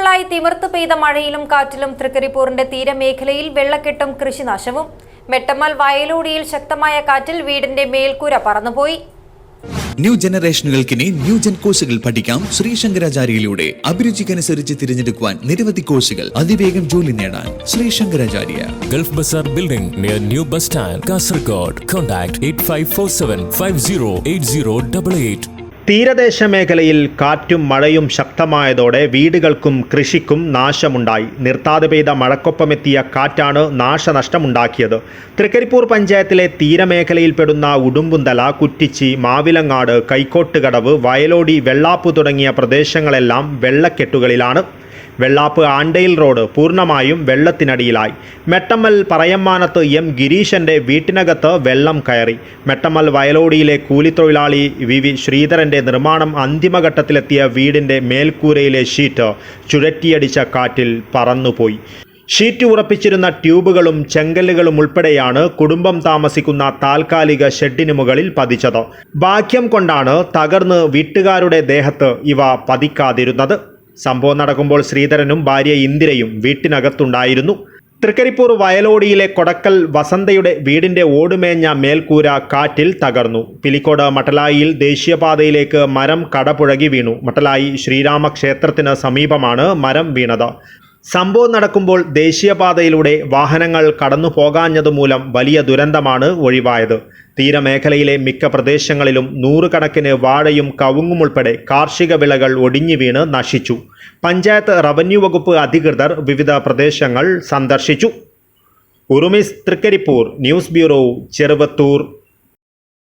ദിവസങ്ങളിലായി തിമിർത്ത് പെയ്ത മഴയിലും കാറ്റിലും തൃക്കരിപ്പൂറിന്റെ തീരമേഖലയിൽ വെള്ളക്കെട്ടും കൃഷിനാശവും മെട്ടമ്മൽ വയലോടിയിൽ ശക്തമായ കാറ്റിൽ വീടിന്റെ മേൽക്കൂര പറന്നുപോയി ന്യൂ ജനറേഷനുകൾക്കിനി ന്യൂ ജെൻ കോഴ്സുകൾ പഠിക്കാം ശ്രീശങ്കരാചാര്യയിലൂടെ അഭിരുചിക്കനുസരിച്ച് തിരഞ്ഞെടുക്കുവാൻ നിരവധി കോഴ്സുകൾ അതിവേഗം ജോലി നേടാൻ Sree Sankaracharya Gulf Bazaar Building near New Bus Stand, Kasargod. Contact 8547 508088. തീരദേശ മേഖലയിൽ കാറ്റും മഴയും ശക്തമായതോടെ വീടുകൾക്കും കൃഷിക്കും നാശമുണ്ടായി. നിർത്താതെ പെയ്ത മഴക്കൊപ്പമെത്തിയ കാറ്റാണ് നാശനഷ്ടമുണ്ടാക്കിയത്. തൃക്കരിപ്പൂർ പഞ്ചായത്തിലെ തീരമേഖലയിൽപ്പെടുന്ന ഉടുമ്പുന്തല കുറ്റിച്ചി മാവിലങ്ങാട് കൈക്കോട്ടുകടവ് വയലോടി വെള്ളാപ്പു തുടങ്ങിയ പ്രദേശങ്ങളെല്ലാം വെള്ളക്കെട്ടുകളിലാണ്. വെള്ളാപ്പ് ആണ്ടയിൽ റോഡ് പൂർണമായും വെള്ളത്തിനടിയിലായി. മെട്ടമ്മൽ പറയമ്മാനത്ത് എം ഗിരീശന്റെ വീട്ടിനകത്ത് വെള്ളം കയറി. മെട്ടമ്മൽ വയലോടിയിലെ കൂലിത്തൊഴിലാളി വി വി ശ്രീധരന്റെ നിർമ്മാണം അന്തിമഘട്ടത്തിലെത്തിയ വീടിന്റെ മേൽക്കൂരയിലെ ഷീറ്റ് ചുഴറ്റിയടിച്ച കാറ്റിൽ പറന്നുപോയി. ഷീറ്റ് ഉറപ്പിച്ചിരുന്ന ട്യൂബുകളും ചെങ്കല്ലുകളും ഉൾപ്പെടെയാണ് കുടുംബം താമസിക്കുന്ന താൽക്കാലിക ഷെഡിന് മുകളിൽ പതിച്ചത്. ഭാഗ്യം കൊണ്ടാണ് തകർന്ന് വീട്ടുകാരുടെ ദേഹത്ത് ഇവ പതിക്കാതിരുന്നത്. സംഭവം നടക്കുമ്പോൾ ശ്രീധരനും ഭാര്യ ഇന്ദിരയും വീട്ടിനകത്തുണ്ടായിരുന്നു. തൃക്കരിപ്പൂർ വയലോടിയിലെ കൊടക്കൽ വസന്തയുടെ വീടിന്റെ ഓടുമേഞ്ഞ മേൽക്കൂര കാറ്റിൽ തകർന്നു. പിലിക്കോട് മട്ടലായിയിൽ ദേശീയപാതയിലേക്ക് മരം കടപുഴകി വീണു. മട്ടലായി ശ്രീരാമ ക്ഷേത്രത്തിന് സമീപമാണ് മരം വീണത്. സംഭവം നടക്കുമ്പോൾ ദേശീയപാതയിലൂടെ വാഹനങ്ങൾ കടന്നു പോകാഞ്ഞതുമൂലം വലിയ ദുരന്തമാണ് ഒഴിവായത്. തീരമേഖലയിലെ മിക്ക പ്രദേശങ്ങളിലും നൂറുകണക്കിന് വാഴയും കവുങ്ങും ഉൾപ്പെടെ കാർഷിക വിളകൾ ഒടിഞ്ഞു വീണ് നശിച്ചു. പഞ്ചായത്ത് റവന്യൂ വകുപ്പ് അധികൃതർ വിവിധ പ്രദേശങ്ങൾ സന്ദർശിച്ചു. ഉറുമിസ് തൃക്കരിപ്പൂർ ന്യൂസ് ബ്യൂറോ ചെറുവത്തൂർ.